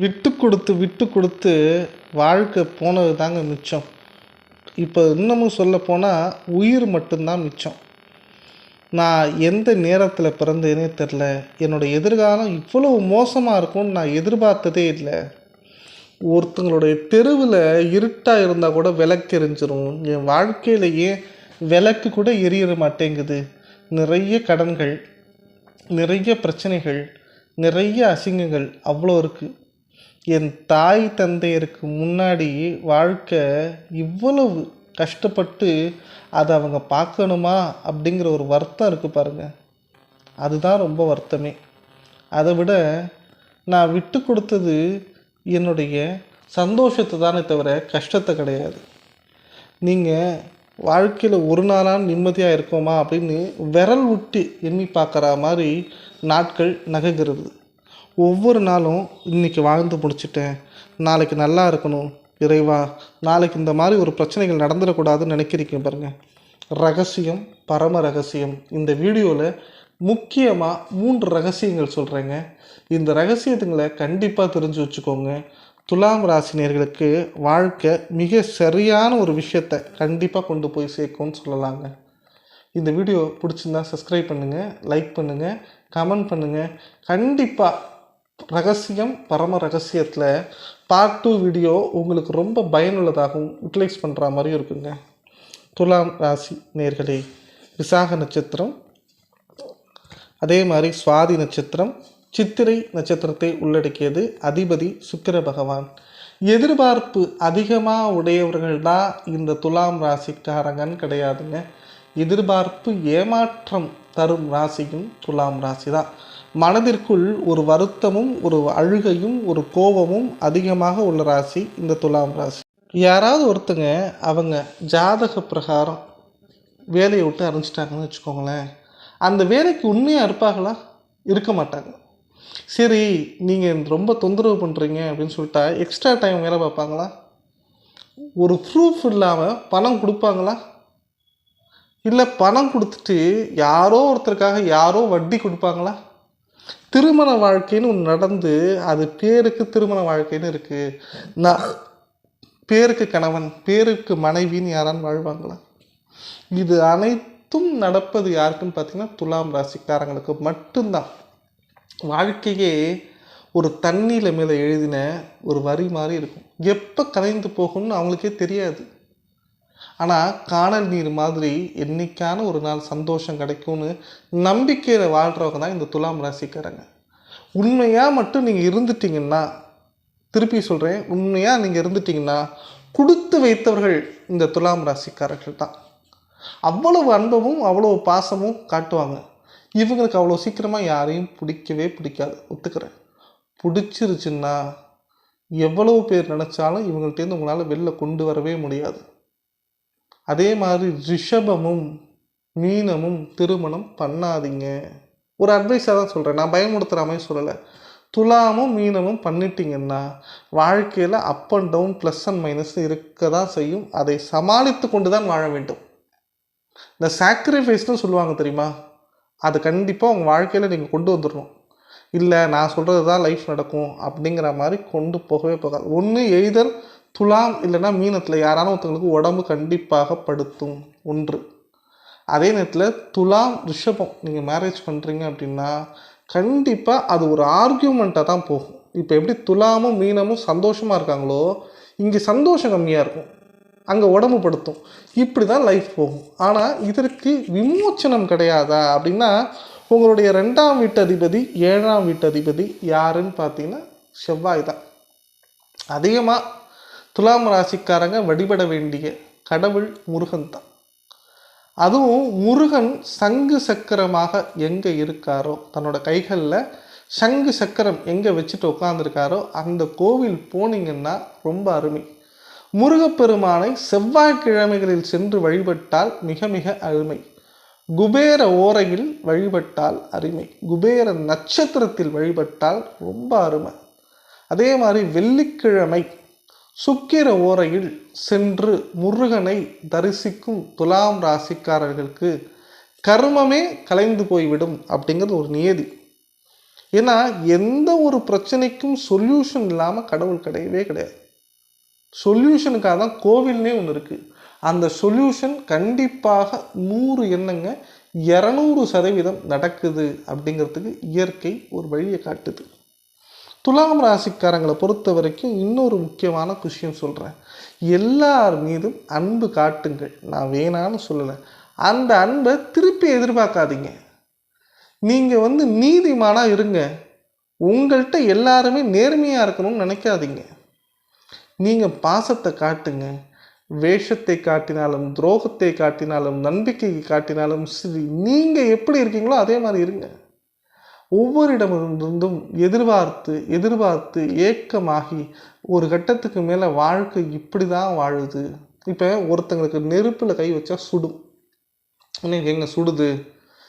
விட்டு கொடுத்து விட்டு கொடுத்து வாழ்க்கை போனது தாங்க மிச்சம். இப்போ இன்னமும் சொல்லப்போனால் உயிர் மட்டும்தான் மிச்சம். நான் எந்த நேரத்தில் பிறந்தேனே தெரில. என்னோடய எதிர்காலம் இவ்வளோ மோசமாக இருக்கும்னு நான் எதிர்பார்த்ததே இல்லை. ஒருத்தங்களுடைய தெருவில் இருட்டாக இருந்தால் கூட விளக்கு எரிஞ்சிரும். என் வாழ்க்கையிலேயே விளக்கு கூட எரிய மாட்டேங்குது? நிறைய கடன்கள் நிறைய பிரச்சனைகள் நிறைய அசிங்கங்கள் அவ்வளோ இருக்குது என் தாய் தந்தையருக்கு முன்னாடி வாழ்க்கை இவ்வளவு கஷ்டப்பட்டு அதை அவங்க பார்க்கணுமா அப்படிங்கிற ஒரு வருத்தம் இருக்குது பாருங்கள் அதுதான் ரொம்ப வருத்தமே. அதை விட நான் விட்டு கொடுத்தது என்னுடைய சந்தோஷத்தை தானே தவிர கஷ்டத்தை கிடையாது. நீங்கள் வாழ்க்கையில் ஒரு நாளாக நிம்மதியாக இருக்கோமா அப்படின்னு விரல் விட்டு எண்ணி பார்க்குற மாதிரி நாட்கள் நகர்கிறது. ஒவ்வொரு நாளும் இன்றைக்கி வாழ்ந்து முடிச்சிட்டேன். நாளைக்கு நல்லா இருக்கணும் இறைவா. நாளைக்கு இந்த மாதிரி ஒரு பிரச்சனைகள் நடந்துடக்கூடாதுன்னு நினைக்கிறீங்க பாருங்கள் ரகசியம் பரம ரகசியம். இந்த வீடியோவில் முக்கியமாக மூன்று ரகசியங்கள் சொல்கிறேங்க இந்த ரகசியத்துங்களை கண்டிப்பாக தெரிஞ்சு வச்சுக்கோங்க. துலாம் ராசினியர்களுக்கு வாழ்க்கை மிக சரியான ஒரு விஷயத்தை கண்டிப்பாக கொண்டு போய் சேர்க்கும்னு சொல்லலாங்க. இந்த வீடியோ பிடிச்சிருந்தா சப்ஸ்கிரைப் பண்ணுங்கள் லைக் பண்ணுங்கள் கமெண்ட் பண்ணுங்கள் கண்டிப்பாக ரகசியம் பரம ரகசியத்தில் பார்ட் டூ வீடியோ உங்களுக்கு ரொம்ப பயனுள்ளதாகவும் யூட்டிலைஸ் பண்ணுற மாதிரியும் இருக்குங்க. துலாம் ராசி நேர்களே விசாக நட்சத்திரம். அதே மாதிரி சுவாதி நட்சத்திரம் சித்திரை நட்சத்திரத்தை உள்ளடக்கியது அதிபதி சுக்கிர பகவான். எதிர்பார்ப்பு அதிகமாக உடையவர்கள் தான் இந்த துலாம் ராசிக்காரங்கன்னு கிடையாதுங்க. எதிர்பார்ப்பு ஏமாற்றம் தரும் ராசியும் துலாம் ராசி தான் மனதிற்குள் ஒரு வருத்தமும் ஒரு அழுகையும் ஒரு கோபமும் அதிகமாக உள்ள ராசி இந்த துலாம் ராசி. யாராவது ஒருத்தங்க அவங்க ஜாதக பிரகாரம் வேலையை விட்டு அரைஞ்சிட்டாங்கன்னு வச்சுக்கோங்களேன் அந்த வேலைக்கு உண்மையாக இருப்பாங்களா? இருக்க மாட்டாங்க. சரி நீங்கள் ரொம்ப தொந்தரவு பண்ணுறீங்க அப்படின்னு சொல்லிட்டா எக்ஸ்ட்ரா டைம் வேலை பார்ப்பாங்களா? ஒரு ப்ரூஃப் இல்லாமல் பணம் கொடுப்பாங்களா? இல்லை பணம் கொடுத்துட்டு யாரோ ஒருத்தருக்காக யாரோ வட்டி கொடுப்பாங்களா? திருமண வாழ்க்கைன்னு ஒன்று நடந்து அது பேருக்கு திருமண வாழ்க்கைன்னு இருக்குது நான் பேருக்கு கணவன் பேருக்கு மனைவின்னு யாரான்னு வாழ்வாங்களா? இது அனைத்தும் நடப்பது யாருக்குன்னு பார்த்தீங்கன்னா துலாம் ராசிக்காரங்களுக்கு மட்டும்தான். வாழ்க்கையே ஒரு தண்ணியில் மேலே எழுதின ஒரு வரி மாதிரி இருக்கும். எப்போ கலைந்து போகும்னு அவங்களுக்கே தெரியாது. ஆனால் காணல் நீர் மாதிரி என்றைக்கான ஒரு நாள் சந்தோஷம் கிடைக்கும்னு நம்பிக்கையில் வாழ்கிறவங்க தான் இந்த துலாம் ராசிக்காரங்க. உண்மையாக மட்டும் நீங்கள் இருந்துட்டீங்கன்னா திருப்பி சொல்கிறேன் உண்மையாக நீங்கள் இருந்துட்டீங்கன்னா கொடுத்து வைத்தவர்கள் இந்த துலாம் ராசிக்காரர்கள் தான். அவ்வளவு அன்பமும் அவ்வளவு பாசமும் காட்டுவாங்க. இவங்களுக்கு அவ்வளோ சீக்கிரமாக யாரையும் பிடிக்கவே பிடிக்காது. ஒத்துக்கிறேன். பிடிச்சிருச்சுன்னா எவ்வளவு பேர் நினச்சாலும் இவங்கள்ட்டேருந்து உங்களால் வெளில கொண்டு வரவே முடியாது. அதே மாதிரி ரிஷபமும் மீனமும் திருமணம் பண்ணாதீங்க. ஒரு அட்வைஸாக தான் சொல்கிறேன் நான் பயமுடுத்துகிற மாதிரி சொல்லலை. துலாமும் மீனமும் பண்ணிட்டீங்கன்னா வாழ்க்கையில் up and down plus and minus இருக்க தான் செய்யும். அதை சமாளித்து கொண்டு தான் வாழ வேண்டும். இந்த சாக்ரிஃபைஸ்னு சொல்லுவாங்க தெரியுமா? அது கண்டிப்பாக உங்கள் வாழ்க்கையில் நீங்கள் கொண்டு வந்துடணும் இல்லை நான் சொல்கிறது தான் லைஃப் நடக்கும் அப்படிங்கிற மாதிரி கொண்டு போகவே போகாது. ஒன்று எய்தர் துலாம் இல்லைன்னா மீனத்தில் யாரான ஒருத்தவங்களுக்கு உடம்பு கண்டிப்பாக படுத்தும் ஒன்று. அதே நேரத்தில் துலாம் ரிஷபம் நீங்கள் மேரேஜ் பண்ணுறீங்க அப்படின்னா கண்டிப்பாக அது ஒரு ஆர்கியூமெண்ட்டாக தான் போகும். இப்போ எப்படி துலாமும் மீனமும் சந்தோஷமாக இருக்காங்களோ இங்கே சந்தோஷம் கம்மியாக இருக்கும். அங்கே உடம்பு படுத்தும். இப்படி தான் லைஃப் போகும். ஆனால் இதற்கு விமோச்சனம் கிடையாதா அப்படின்னா உங்களுடைய ரெண்டாம் வீட்டு அதிபதி ஏழாம் வீட்டு அதிபதி யாருன்னு பார்த்தீங்கன்னா செவ்வாய் தான். அதிகமாக துலாம் ராசிக்காரங்க வழிபட வேண்டிய கடவுள் முருகன் தான் அதுவும் முருகன் சங்கு சக்கரமாக எங்கே இருக்காரோ தன்னோட கைகளில் சங்கு சக்கரம் எங்கே வச்சுட்டு உட்காந்துருக்காரோ அந்த கோவில் போனீங்கன்னா ரொம்ப அருமை. முருகப்பெருமானை செவ்வாய்க்கிழமைகளில் சென்று வழிபட்டால் மிக மிக அருமை. குபேர ஓரையில் வழிபட்டால் அருமை. குபேர நட்சத்திரத்தில் வழிபட்டால் ரொம்ப அருமை. அதே மாதிரி வெள்ளிக்கிழமை சுக்கிர ஓரையில் சென்று முருகனை தரிசிக்கும் துலாம் ராசிக்காரர்களுக்கு கர்மமே கலைந்து போய்விடும் அப்படிங்கிறது ஒரு நியதி. ஏன்னா எந்த ஒரு பிரச்சனைக்கும் சொல்யூஷன் இல்லாமல் கடவுள் கிடையவே கிடையாது. சொல்யூஷனுக்காக தான் கோவில்னே ஒன்று இருக்குது அந்த சொல்யூஷன் கண்டிப்பாக நூறு எண்ணங்க இரநூறு சதவீதம் நடக்குது அப்படிங்கிறதுக்கு இயற்கை ஒரு வழியை காட்டுது. துலாம் ராசிக்காரங்களை பொறுத்த வரைக்கும் இன்னொரு முக்கியமான விஷயம் சொல்கிறேன் எல்லார் மீதும் அன்பு காட்டுங்கள். நான் வேணான்னு சொல்லலை. அந்த அன்பை திருப்பி எதிர்பார்க்காதீங்க. நீங்கள் வந்து நீதிமானாக இருங்க. உங்கள்கிட்ட எல்லாருமே நேர்மையாக இருக்கணும்னு நினைக்காதீங்க. நீங்கள் பாசத்தை காட்டுங்க. வேஷத்தை காட்டினாலும் துரோகத்தை காட்டினாலும் நம்பிக்கை காட்டினாலும் சரி நீங்கள் எப்படி இருக்கீங்களோ அதே மாதிரி இருங்க. ஒவ்வொருடமிருந்தும் எதிர்பார்த்து எதிர்பார்த்து ஏக்கமாகி ஒரு கட்டத்துக்கு மேலே வாழ்க்கை இப்படி தான் வாழுது. இப்போ ஒருத்தங்களுக்கு நெருப்பில் கை வச்சா சுடும். இன்னைக்கு எங்கே சுடுது?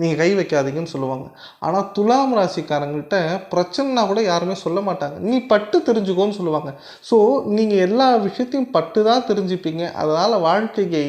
நீங்கள் கை வைக்காதீங்கன்னு சொல்லுவாங்க. ஆனால் துலாம் ராசிக்காரங்கள்ட்ட பிரச்சனைனா கூட யாருமே சொல்ல மாட்டாங்க. நீ பட்டு தெரிஞ்சுக்கோன்னு சொல்லுவாங்க. ஸோ நீங்கள் எல்லா விஷயத்தையும் பட்டு தான் தெரிஞ்சுப்பீங்க. அதனால் வாழ்க்கையை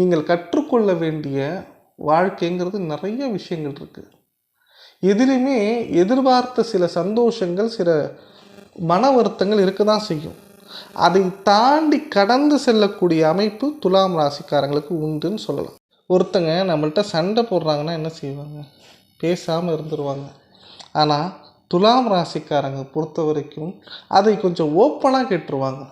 நீங்கள் கற்றுக்கொள்ள வேண்டிய வாழ்க்கைங்கிறது நிறைய விஷயங்கள் இருக்குது எதிலுமே எதிர்பார்த்த சில சந்தோஷங்கள் சில மன வருத்தங்கள் இருக்க தான் செய்யும். அதை தாண்டி கடந்து செல்லக்கூடிய அமைப்பு துலாம் ராசிக்காரங்களுக்கு உண்டுன்னு சொல்லலாம். ஒருத்தங்க நம்மள்ட்ட சண்டை போடுறாங்கன்னா என்ன செய்வாங்க? பேசாமல் இருந்துருவாங்க. ஆனால் துலாம் ராசிக்காரங்க பொறுத்த வரைக்கும் அதை கொஞ்சம் ஓப்பனாக கேட்டுருவாங்க.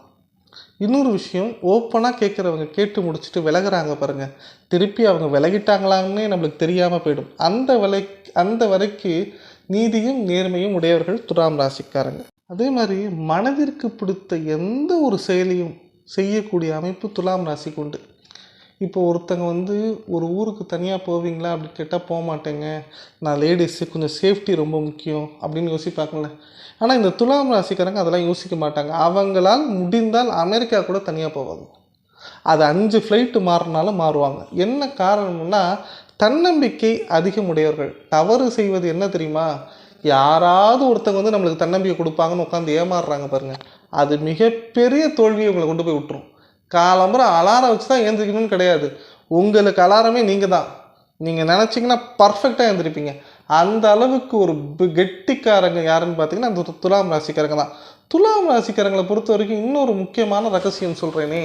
இன்னொரு விஷயம் ஓப்பனாக கேட்குறவங்க கேட்டு முடிச்சுட்டு விலகுறாங்க பாருங்கள் திருப்பி அவங்க விலகிட்டாங்களான்னே நம்மளுக்கு தெரியாமல் போயிடும். அந்த விலை அந்த வரைக்கு நீதியும் நேர்மையும் உடையவர்கள் துலாம் ராசிக்காரங்க. அதே மாதிரி மனதிற்கு பிடித்த எந்த ஒரு செயலையும் செய்யக்கூடிய அமைப்பு துலாம் ராசிக்கு உண்டு. இப்போ ஒருத்தங்க வந்து ஒரு ஊருக்கு தனியாக போவீங்களா? அப்படின்னு கேட்டால் போக மாட்டேங்க. நான் லேடிஸு கொஞ்சம் சேஃப்டி ரொம்ப முக்கியம். அப்படின்னு யோசிப்பாங்கள்ல ஆனால் இந்த துலாம் ராசிக்காரங்க அதெல்லாம் யோசிக்க மாட்டாங்க. அவங்களால் முடிந்தால் அமெரிக்கா கூட தனியாக போவாங்க. அது அஞ்சு ஃப்ளைட்டு மாறினாலும் மாறுவாங்க. என்ன காரணம்னா தன்னம்பிக்கை அதிகமுடையவர்கள். தவறு செய்வது என்ன தெரியுமா? யாராவது ஒருத்தங்க வந்து நம்மளுக்கு தன்னம்பிக்கை கொடுப்பாங்கன்னு உட்காந்து ஏமாறுறாங்க பாருங்கள் அது மிகப்பெரிய தோல்வியை உங்களை கொண்டு போய் விட்டுரும். காலம்புற அலாரம் வச்சு தான் எழுந்திரிக்கணும்னு கிடையாது. உங்களுக்கு அலாரமே நீங்கள் தான் நீங்கள் நினச்சிங்கன்னா பர்ஃபெக்டாக எழுந்திருப்பீங்க அந்த அளவுக்கு ஒரு கெட்டிக்காரங்க யாருன்னு பார்த்தீங்கன்னா அந்த துலாம் ராசிக்காரங்க தான். துலாம் ராசிக்காரங்களை பொறுத்த வரைக்கும் இன்னொரு முக்கியமான ரகசியம் சொல்கிறேனே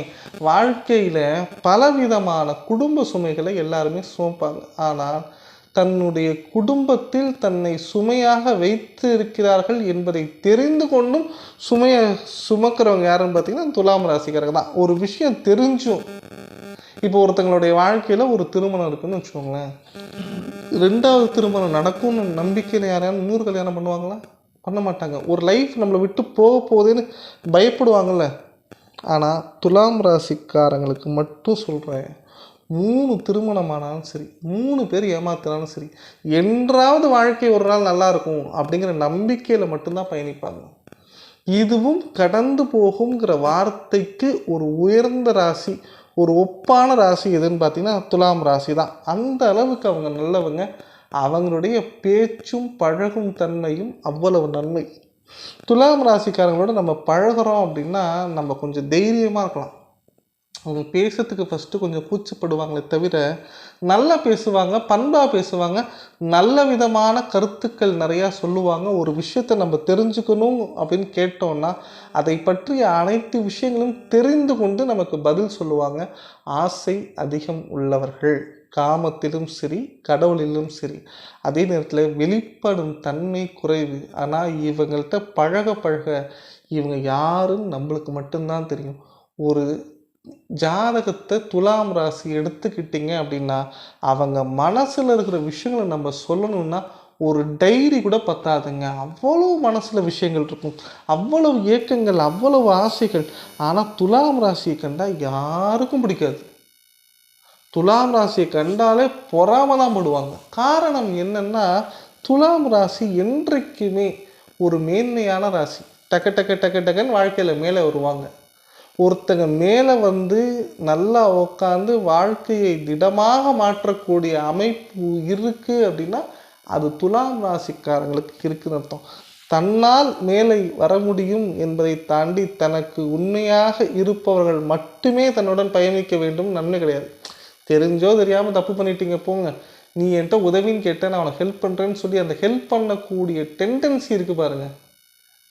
வாழ்க்கையில் பலவிதமான குடும்ப சுமைகளை எல்லாருமே சுமப்பாங்க ஆனால் தன்னுடைய குடும்பத்தில் தன்னை சுமையாக வைத்து இருக்கிறார்கள் என்பதை தெரிந்து கொண்டும் சுமையை சுமக்கிறவங்க யாருன்னு பார்த்தீங்கன்னா துலாம் ராசிக்காரங்க தான். ஒரு விஷயம் தெரிஞ்சும். இப்போ ஒருத்தங்களுடைய வாழ்க்கையில் ஒரு திருமணம் இருக்குன்னு வச்சுக்கோங்களேன். ரெண்டாவது திருமணம் நடக்கும்னு நம்பிக்கையில் யாரையான நூறு கல்யாணம் பண்ணுவாங்களா? பண்ண மாட்டாங்க. ஒரு லைஃப் நம்மளை விட்டு போக போகுதுன்னு பயப்படுவாங்கள்ல ஆனால் துலாம் ராசிக்காரங்களுக்கு மட்டும் சொல்கிறேன் மூணு திருமணமானாலும் சரி மூணு பேர் ஏமாத்தினாலும் சரி என்றாவது வாழ்க்கை ஒரு நாள் நல்லா இருக்கும் அப்படிங்கிற நம்பிக்கையில் மட்டும்தான் பயணிப்பாங்க. இதுவும் கடந்து போகுங்கிற வார்த்தைக்கு ஒரு உயர்ந்த ராசி ஒரு ஒப்பான ராசி எதுன்னு பார்த்தீங்கன்னா துலாம் ராசி தான். அந்த அளவுக்கு அவங்க நல்லவங்க. அவங்களுடைய பேச்சும் பழகும் தன்மையும் அவ்வளவு நன்மை. துலாம் ராசிக்காரங்களோட நம்ம பழகுறோம் அப்படின்னா நம்ம கொஞ்சம் தைரியமாக இருக்கலாம். அவங்க பேசுறதுக்கு ஃபஸ்ட்டு கொஞ்சம் கூச்சப்படுவாங்களே தவிர நல்லா பேசுவாங்க பண்பாக பேசுவாங்க நல்ல விதமான கருத்துக்கள் நிறையா சொல்லுவாங்க. ஒரு விஷயத்தை நம்ம தெரிஞ்சுக்கணும் அப்படின்னு கேட்டோம்னா அதை பற்றிய அனைத்து விஷயங்களும் தெரிந்து கொண்டு நமக்கு பதில் சொல்லுவாங்க. ஆசை அதிகம் உள்ளவர்கள். காமத்திலும் சரி கடவுளிலும் சரி. அதே நேரத்தில் வெளிப்படும் தன்மை குறைவு. ஆனால் இவங்கள்ட்ட பழக பழக இவங்க யாருன்னு நம்மளுக்கு மட்டும்தான் தெரியும். ஒரு ஜாதகத்தை துலாம் ராசி எடுத்துக்கிட்டிங்க அப்படின்னா அவங்க மனசில் இருக்கிற விஷயங்களை நம்ம சொல்லணும்னா ஒரு டைரி கூட பத்தாதுங்க. அவ்வளோ மனசில் விஷயங்கள் இருக்கும். அவ்வளவு ஏக்கங்கள் அவ்வளவு ஆசைகள். ஆனால் துலாம் ராசியை கண்டால் யாருக்கும் பிடிக்காது. துலாம் ராசியை கண்டாலே பொறாம தான் படுவாங்க. காரணம் என்னென்னா துலாம் ராசி என்றைக்குமே ஒரு மேன்மையான ராசி. டக்கு டக்கு டக்கு டக்குன்னு வாழ்க்கையில் மேலே வருவாங்க. ஒருத்தங்க மேலே வந்து நல்லா உட்காந்து வாழ்க்கையை திடமாக மாற்றக்கூடிய அமைப்பு இருக்குது அப்படின்னா அது துலாம் ராசிக்காரங்களுக்கு இருக்குன்னு அர்த்தம். தன்னால் மேலே வர முடியும் என்பதை தாண்டி தனக்கு உண்மையாக இருப்பவர்கள் மட்டுமே தன்னுடன் பயணிக்க வேண்டும் நன்மை கிடையாது. தெரிஞ்சோ தெரியாமல் தப்பு பண்ணிட்டீங்க போங்க. நீ என்கிட்ட உதவின்னு கேட்டேன் நான் உனக்கு ஹெல்ப் பண்ணுறேன்னு சொல்லி அந்த ஹெல்ப் பண்ணக்கூடிய டெண்டன்சி இருக்குது பாருங்கள்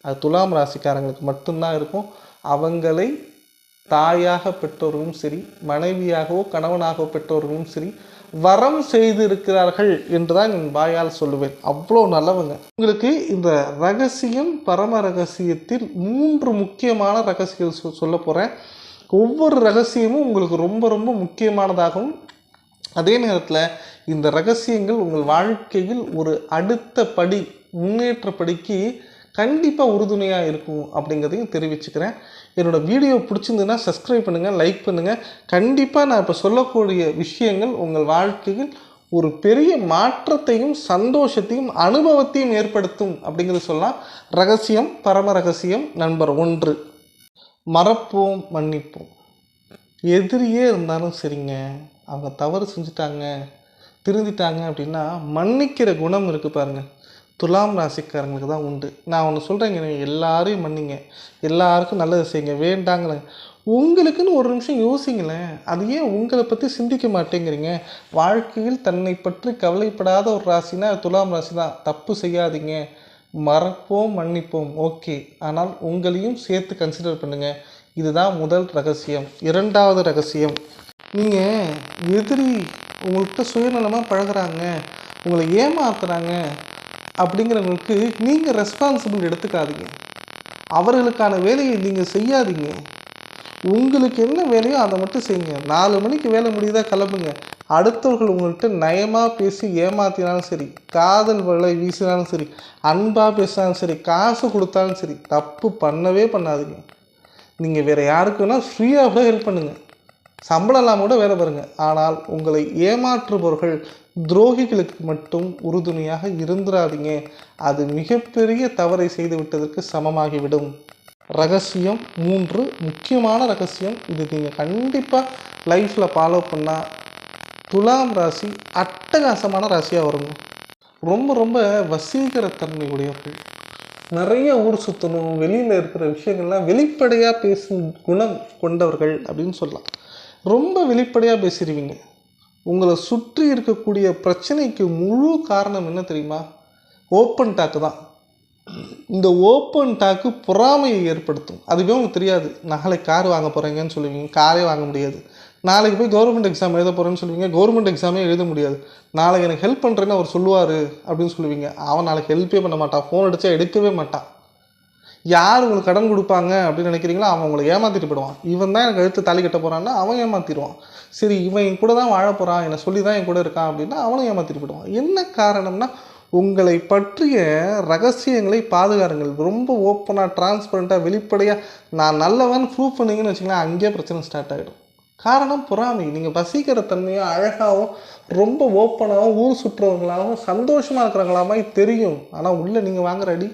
அது துலாம் ராசிக்காரங்களுக்கு மட்டும்தான் இருக்கும். அவங்களை தாயாக பெற்றோர்களும் சரி மனைவியாகவோ கணவனாகவோ பெற்றோர்களும் சரி வரம் செய்து இருக்கிறார்கள் என்று தான் என் வாயால் சொல்லுவேன். அவ்வளோ நல்லவங்க. உங்களுக்கு இந்த ரகசியம் பரம ரகசியத்தில் மூன்று முக்கியமான ரகசியம் சொ- சொல்ல போகிறேன் ஒவ்வொரு ரகசியமும் உங்களுக்கு ரொம்ப ரொம்ப முக்கியமானதாகவும் அதே நேரத்தில் இந்த ரகசியங்கள் உங்கள் வாழ்க்கையில் ஒரு அடுத்த படி முன்னேற்ற படிக்கு கண்டிப்பாக உறுதுணையாக இருக்கும் அப்படிங்கிறதையும் தெரிவிச்சுக்கிறேன். என்னோட வீடியோ பிடிச்சிருந்ததுன்னா சப்ஸ்கிரைப் பண்ணுங்கள் லைக் பண்ணுங்கள் கண்டிப்பாக நான் இப்போ சொல்லக்கூடிய விஷயங்கள் உங்கள் வாழ்க்கையில் ஒரு பெரிய மாற்றத்தையும் சந்தோஷத்தையும் அனுபவத்தையும் ஏற்படுத்தும் அப்படிங்கிறது சொல்லலாம். ரகசியம் பரம ரகசியம் நண்பர் ஒன்று. மறப்போம் மன்னிப்போம். எதிரியே இருந்தாலும் சரிங்க. அவங்க தவறு செஞ்சுட்டாங்க திருந்திட்டாங்க அப்படின்னா மன்னிக்கிற குணம் இருக்குது பாருங்கள் துலாம் ராசிக்காரங்களுக்கு தான் உண்டு. நான் ஒன்று சொல்கிறேங்க நீங்கள் எல்லாரையும் மன்னிங்க. எல்லாருக்கும் நல்லது செய்யுங்க வேண்டாங்களே உங்களுக்குன்னு ஒரு நிமிஷம் யோசிங்களேன். அது ஏன் உங்களை பற்றி சிந்திக்க மாட்டேங்கிறீங்க? வாழ்க்கையில் தன்னை பற்றி கவலைப்படாத ஒரு ராசினா துலாம் ராசி தான். தப்பு செய்யாதீங்க. மறப்போம் மன்னிப்போம். ஓகே. ஆனால் உங்களையும் சேர்த்து கன்சிடர் பண்ணுங்கள் இதுதான் முதல் ரகசியம். இரண்டாவது ரகசியம். நீங்கள் எதிரி உங்கள்கிட்ட சுயநலமாக பழகுறாங்க. உங்களை ஏமாத்துறாங்க. அப்படிங்கிறவங்களுக்கு நீங்கள் ரெஸ்பான்சிபிள் எடுத்துக்காதீங்க. அவர்களுக்கான வேலையை நீங்கள் செய்யாதீங்க. உங்களுக்கு என்ன வேலையோ அதை மட்டும் செய்யுங்க. நாலு மணிக்கு வேலை முடியுதா கிளம்புங்க. அடுத்தவர்கள் உங்கள்கிட்ட நயமாக பேசி ஏமாத்தினாலும் சரி காதல் வலை வீசினாலும் சரி அன்பாக பேசினாலும் சரி காசு கொடுத்தாலும் சரி தப்பு பண்ணவே பண்ணாதீங்க. நீங்கள் வேறு யாருக்கு வேணால் ஃப்ரீயாக கூட ஹெல்ப் பண்ணுங்கள் சம்பளம் இல்லாமல் கூட வேலை பாருங்கள் ஆனால் உங்களை ஏமாற்றுபவர்கள் துரோகிகளுக்கு மட்டும் உறுதுணையாக இருந்துராதீங்க. அது மிகப்பெரிய தவறை செய்து விட்டதற்கு சமமாகிவிடும். ரகசியம் மூன்று. முக்கியமான ரகசியம் இது நீங்கள் கண்டிப்பாக லைஃப்பில் ஃபாலோ பண்ணால் துலாம் ராசி அட்டகாசமான ராசியாக வருங்க. ரொம்ப ரொம்ப வசீகரத்தன்மை உடையவர்கள். நிறைய ஊர் சுற்றணும் வெளியில் இருக்கிற விஷயங்கள்லாம் வெளிப்படையாக பேசும் குணம் கொண்டவர்கள் அப்படின்னு சொல்லலாம். ரொம்ப வெளிப்படையாக பேசிடுவீங்க உங்களை சுற்றி இருக்கக்கூடிய பிரச்சனைக்கு முழு காரணம் என்ன தெரியுமா? ஓப்பன் டாக்கு தான். இந்த ஓப்பன் டாக்கு பொறாமையை ஏற்படுத்தும். அதுவே உங்களுக்கு தெரியாது. நாளைக்கு கார் வாங்க போகிறீங்கன்னு சொல்லுவீங்க. காரே வாங்க முடியாது. நாளைக்கு போய் கவர்மெண்ட் எக்ஸாம் எழுத போகிறேன்னு சொல்லுவீங்க. கவர்மெண்ட் எக்ஸாமே எழுத முடியாது. நாளைக்கு எனக்கு ஹெல்ப் பண்ணுறேன்னு அவர் சொல்லுவார் அப்படின்னு சொல்லுவீங்க. அவன் நாளைக்கு ஹெல்ப்பே பண்ண மாட்டான். ஃபோன் அடித்தா எடுக்கவே மாட்டான். யார் உங்களுக்கு கடன் கொடுப்பாங்க அப்படின்னு நினைக்கிறீங்களோ அவன் உங்களை ஏமாற்றிட்டு போயிடுவான். இவன் தான் எனக்கு எடுத்து தாலி கட்ட போகிறான்னா அவன் ஏமாற்றிடுவான் சரி இவன் என் கூட தான் வாழ போகிறான் என்னை சொல்லி தான் என் கூட இருக்கான் அப்படின்னா அவனும் ஏமாற்றிட்டு போயிடுவான். என்ன காரணம்னா உங்களை பற்றிய ரகசியங்களை பாதுகாருங்கள் ரொம்ப ஓப்பனாக டிரான்ஸ்பரண்ட்டாக வெளிப்படையாக நான் நல்லவன் ப்ரூவ் பண்ணீங்கன்னு வச்சுக்கலாம் அங்கேயே பிரச்சனை ஸ்டார்ட் ஆகிடும் காரணம் பொறாமை. நீங்கள் வசீகர தன்மையும் அழகாகவும் ரொம்ப ஓப்பனாகவும் ஊர் சுற்றுறவங்களாகவும் சந்தோஷமாக இருக்கிறவங்களாமாய் தெரியும். ஆனால் உள்ளே நீங்கள் வாங்குற அடி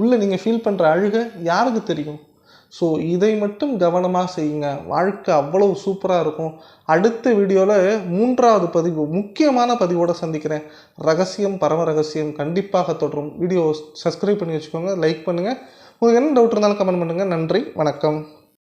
உள்ளே நீங்கள் ஃபீல் பண்ணுற அழுகை யாருக்கு தெரியும்? ஸோ இதை மட்டும் கவனமாக செய்யுங்க. வாழ்க்கை அவ்வளோ சூப்பராக இருக்கும். அடுத்த வீடியோவில் மூன்றாவது பதிவு முக்கியமான பதிவோடு சந்திக்கிறேன். ரகசியம் பரம ரகசியம் கண்டிப்பாக தொடரும். வீடியோ சப்ஸ்கிரைப் பண்ணி வச்சுக்கோங்க லைக் பண்ணுங்கள் உங்களுக்கு என்ன டவுட் இருந்தாலும் கமெண்ட் பண்ணுங்கள் நன்றி வணக்கம்.